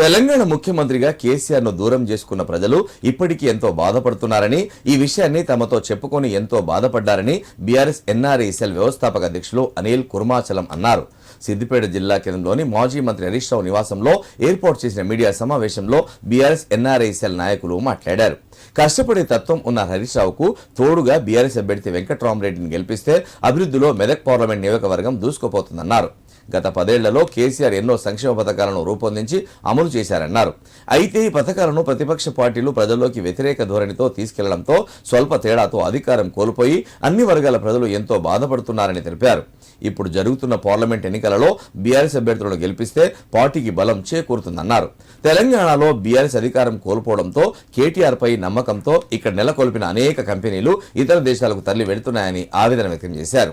తెలంగాణ ముఖ్యమంత్రిగా కేసీఆర్ను దూరం చేసుకున్న ప్రజలు ఇప్పటికీ ఎంతో బాధపడుతున్నారని ఈ విషయాన్ని తమతో చెప్పుకొని ఎంతో బాధపడ్డారని బీఆర్ఎస్ ఎన్ఆర్ఈసెల్ వ్యవస్థాపక అధ్యక్షులు అనిల్ కుర్మాచలం అన్నారు. సిద్దిపేట జిల్లా కేంద్రంలోని మాజీ మంత్రి హరీష్ రావు నివాసంలో ఏర్పాటు చేసిన మీడియా సమావేశంలో బీఆర్ఎస్ ఎన్ఆర్ఐసెల్ నాయకులు మాట్లాడారు. కష్టపడే తత్వం ఉన్న హరీష్ రావుకు తోడుగా బీఆర్ఎస్ అభ్యర్థి వెంకట్రామరెడ్డిని గెలిపిస్తే అభివృద్ధిలో మెదక్ పార్లమెంట్ నియోజకవర్గం దూసుకుపోతుందన్నారు. గత పదేళ్ళలో కేసీఆర్ ఎన్నో సంక్షేమ పథకాలను రూపొందించి అమలు చేశారన్నారు. అయితే ఈ పథకాలను ప్రతిపక్ష పార్టీలు ప్రజల్లోకి వ్యతిరేక ధోరణితో తీసుకెళ్ళడంతో స్వల్ప తేడాతో అధికారం కోల్పోయి అన్ని వర్గాల ప్రజలు ఎంతో బాధపడుతున్నారని తెలిపారు. ఇప్పుడు జరుగుతున్న పార్లమెంట్ ఎన్నికలలో బీఆర్ఎస్ అభ్యర్థులను గెలిపిస్తే పార్టీకి బలం చేకూరుతుందన్నారు. తెలంగాణలో బీఆర్ఎస్ అధికారం కోల్పోవడంతో కేటీఆర్ పై నమ్మకంతో ఇక్కడ నెలకొల్పిన అనేక కంపెనీలు ఇతర దేశాలకు తరలి వెళుతున్నాయని ఆవేదన వ్యక్తం చేశారు.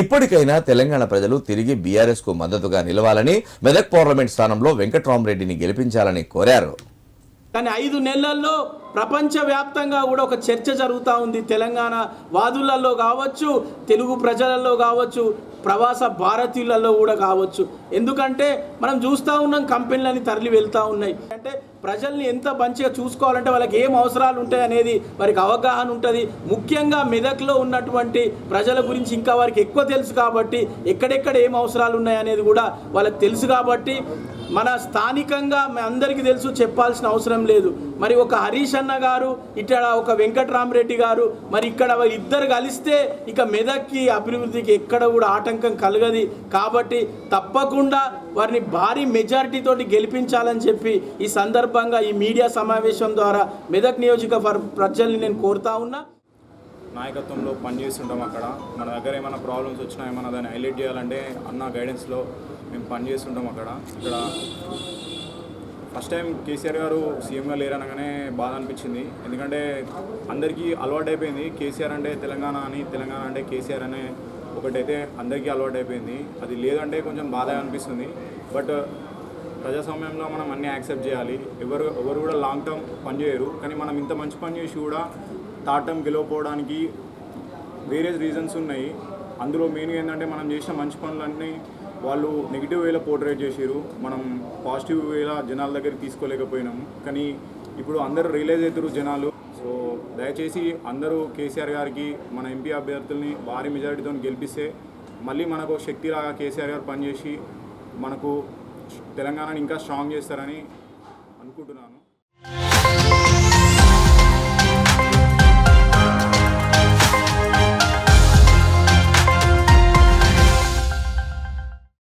ఇప్పటికైనా తెలంగాణ ప్రజలు తిరిగి బీఆర్ఎస్కు మద్దతుగా నిలవాలని మెదక్ పార్లమెంట్ స్థానంలో వెంకట్రామరెడ్డిని గెలిపించాలని కోరారు. కానీ ఐదు నెలల్లో ప్రపంచవ్యాప్తంగా కూడా ఒక చర్చ జరుగుతూ ఉంది. తెలంగాణ వాదులలో కావచ్చు తెలుగు ప్రజలలో కావచ్చు ప్రవాస భారతీయులలో కూడా కావచ్చు. ఎందుకంటే మనం చూస్తూ ఉన్నాం కంపెనీలని తరలి వెళ్తూ ఉన్నాయి. అంటే ప్రజల్ని ఎంత మంచిగా చూసుకోవాలంటే వాళ్ళకి ఏం అవసరాలు ఉంటాయి అనేది వారికి అవగాహన ఉంటుంది. ముఖ్యంగా మెదక్లో ఉన్నటువంటి ప్రజల గురించి ఇంకా వారికి ఎక్కువ తెలుసు కాబట్టి ఎక్కడెక్కడ ఏం అవసరాలు ఉన్నాయి అనేది కూడా వాళ్ళకి తెలుసు కాబట్టి మన స్థానికంగా మీ అందరికీ తెలుసు చెప్పాల్సిన అవసరం లేదు. మరి ఒక హరీష్ అన్న గారు ఇక్కడ ఒక వెంకట్రామరెడ్డి గారు మరి ఇక్కడ ఇద్దరు కలిస్తే ఇక మెదక్కి అభివృద్ధికి ఎక్కడ కూడా ఆటంకం కలగది. కాబట్టి తప్పకుండా వారిని భారీ మెజారిటీ గెలిపించాలని చెప్పి ఈ సందర్భంగా ఈ మీడియా సమావేశం ద్వారా మెదక్ నియోజకవర్గ ప్రజల్ని నేను కోరుతా ఉన్నా. నాయకత్వంలో పనిచేస్తుంటాం అక్కడ. మన దగ్గర ఏమైనా ప్రాబ్లమ్స్ వచ్చినా ఏమైనా దాన్ని హైలైట్ చేయాలంటే అన్న గైడెన్స్లో మేము పనిచేస్తుంటాం అక్కడ. ఇక్కడ ఫస్ట్ టైం కేసీఆర్ గారు సీఎంగా లేరనగానే బాధ అనిపించింది. ఎందుకంటే అందరికీ అలవాటు అయిపోయింది. కేసీఆర్ అంటే తెలంగాణ అని తెలంగాణ అంటే కేసీఆర్ అనే ఒకటైతే అందరికీ అలవాటు అయిపోయింది. అది లేదంటే కొంచెం బాధ అనిపిస్తుంది. బట్ ప్రజాస్వామ్యంలో మనం అన్నీ యాక్సెప్ట్ చేయాలి. ఎవరు ఎవరు కూడా లాంగ్ టర్మ్ పనిచేయరు కానీ మనం ఇంత మంచి పని చేసి కూడా థర్డ్ టర్మ్ గెలవకపోవడానికి వేరే రీజన్స్ ఉన్నాయి. అందులో మెయిన్గా ఏంటంటే మనం చేసిన మంచి పనులన్నీ వాళ్ళు నెగిటివ్ వేలో పోర్ట్రేట్ చేసారు మనం పాజిటివ్ వేలా జనాల దగ్గరికి తీసుకోలేకపోయినాము. కానీ ఇప్పుడు అందరూ రియలైజ్ అవుతారు జనాలు. సో దయచేసి అందరూ కేసీఆర్ గారికి మన ఎంపీ అభ్యర్థుల్ని భారీ మెజారిటీతో గెలిపిస్తే మళ్ళీ మనకు శక్తిలాగా కేసీఆర్ గారు పనిచేసి మనకు తెలంగాణని ఇంకా స్ట్రాంగ్ చేస్తారని అనుకుంటున్నాను.